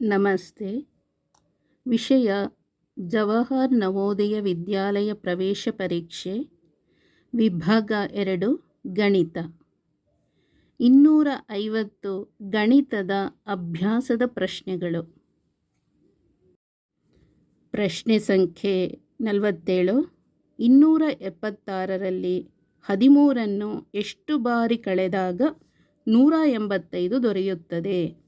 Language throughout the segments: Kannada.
ನಮಸ್ತೆ. ವಿಷಯ ಜವಾಹರ್ ನವೋದಯ ವಿದ್ಯಾಲಯ ಪ್ರವೇಶ ಪರೀಕ್ಷೆ, ವಿಭಾಗ ಎರಡು, ಗಣಿತ. ಇನ್ನೂರ ಐವತ್ತು ಗಣಿತದ ಅಭ್ಯಾಸದ ಪ್ರಶ್ನೆಗಳು. ಪ್ರಶ್ನೆ ಸಂಖ್ಯೆ ನಲವತ್ತೇಳು, ಇನ್ನೂರ ಎಪ್ಪತ್ತಾರರಲ್ಲಿ ಹದಿಮೂರನ್ನು ಎಷ್ಟು ಬಾರಿ ಕಳೆದಾಗ ನೂರ ಎಂಬತ್ತೈದು ದೊರೆಯುತ್ತದೆ?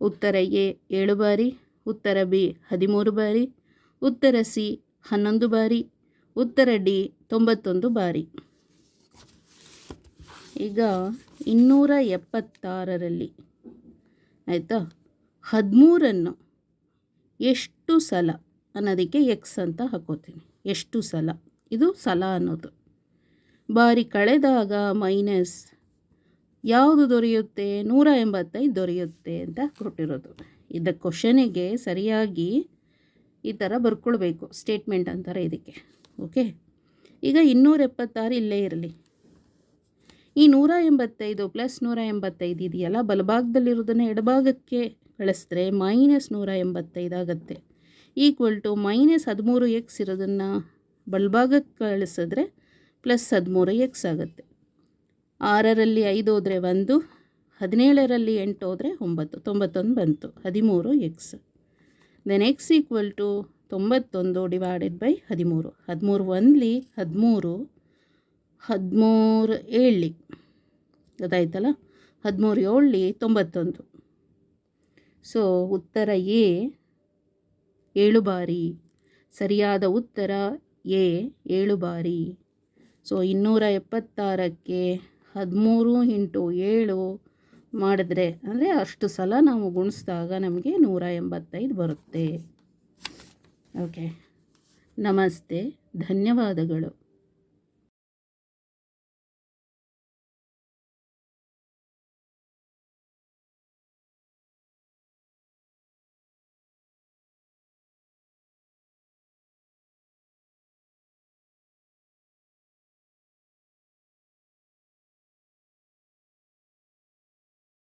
ಉತ್ತರ ಎ ಏಳು ಬಾರಿ, ಉತ್ತರ ಬಿ ಹದಿಮೂರು ಬಾರಿ, ಉತ್ತರ ಸಿ ಹನ್ನೊಂದು ಬಾರಿ, ಉತ್ತರ ಡಿ ತೊಂಬತ್ತೊಂದು ಬಾರಿ. ಈಗ ಇನ್ನೂರ ಎಪ್ಪತ್ತಾರರಲ್ಲಿ, ಆಯಿತಾ? ಹದಿಮೂರನ್ನು ಎಷ್ಟು ಸಲ ಅನ್ನೋದಕ್ಕೆ ಎಕ್ಸ್ ಅಂತ ಹಾಕೋತೀನಿ. ಎಷ್ಟು ಸಲ? ಇದು ಸಲ ಅನ್ನೋದು. ಬಾರಿ ಕಳೆದಾಗ ಮೈನಸ್ ಯಾವುದು ದೊರೆಯುತ್ತೆ? ನೂರ ಎಂಬತ್ತೈದು ದೊರೆಯುತ್ತೆ ಅಂತ ಕೊಟ್ಟಿರೋದು. ಇದ್ದ ಕ್ವಶನಿಗೆ ಸರಿಯಾಗಿ ಈ ಥರ ಬರ್ಕೊಳ್ಬೇಕು ಸ್ಟೇಟ್ಮೆಂಟ್ ಅಂತಾರೆ ಇದಕ್ಕೆ. ಓಕೆ ಈಗ ಇನ್ನೂರ ಎಪ್ಪತ್ತಾರು ಇಲ್ಲೇ ಇರಲಿ. ಈ ನೂರ ಎಂಬತ್ತೈದು ಪ್ಲಸ್ ನೂರ ಎಂಬತ್ತೈದು ಇದೆಯಲ್ಲ ಬಲಭಾಗದಲ್ಲಿರೋದನ್ನು ಎಡಭಾಗಕ್ಕೆ ಕಳಿಸಿದ್ರೆ ಮೈನಸ್ ನೂರ ಎಂಬತ್ತೈದು ಆಗುತ್ತೆ. ಈಕ್ವಲ್ ಟು ಮೈನಸ್ ಹದಿಮೂರು ಎಕ್ಸ್ ಇರೋದನ್ನು ಬಲಭಾಗಕ್ಕೆ ಕಳಿಸಿದ್ರೆ ಪ್ಲಸ್ ಹದಿಮೂರು ಎಕ್ಸ್ ಆಗುತ್ತೆ. ಆರರಲ್ಲಿ ಐದು ಹೋದರೆ ಒಂದು, ಹದಿನೇಳರಲ್ಲಿ ಎಂಟು ಹೋದರೆ ಒಂಬತ್ತು, ತೊಂಬತ್ತೊಂದು ಬಂತು, ಹದಿಮೂರು X then X equal to ತೊಂಬತ್ತೊಂದು ಡಿವೈಡೆಡ್ ಬೈ ಹದಿಮೂರು ಹದಿಮೂರು ಒಂದ್ಲಿ ಹದಿಮೂರು ಹದಿಮೂರು ಏಳಲಿ, ಗೊತ್ತಾಯ್ತಲ್ಲ? ಹದಿಮೂರು ಏಳಲಿ ತೊಂಬತ್ತೊಂದು. ಸೊ ಉತ್ತರ ಎ, ಏಳು ಬಾರಿ. ಸರಿಯಾದ ಉತ್ತರ ಎ, ಏಳು ಬಾರಿ. ಸೊ ಇನ್ನೂರ ಎಪ್ಪತ್ತಾರಕ್ಕೆ ಹದಿಮೂರು ಇಂಟು ಏಳು ಮಾಡಿದ್ರೆ, ಅಂದರೆ ಅಷ್ಟು ಸಲ ನಾವು ಗುಣಿಸಿದಾಗ ನಮಗೆ ನೂರ ಎಂಬತ್ತೈದು ಬರುತ್ತೆ. ಓಕೆ ನಮಸ್ತೆ. ಧನ್ಯವಾದಗಳು.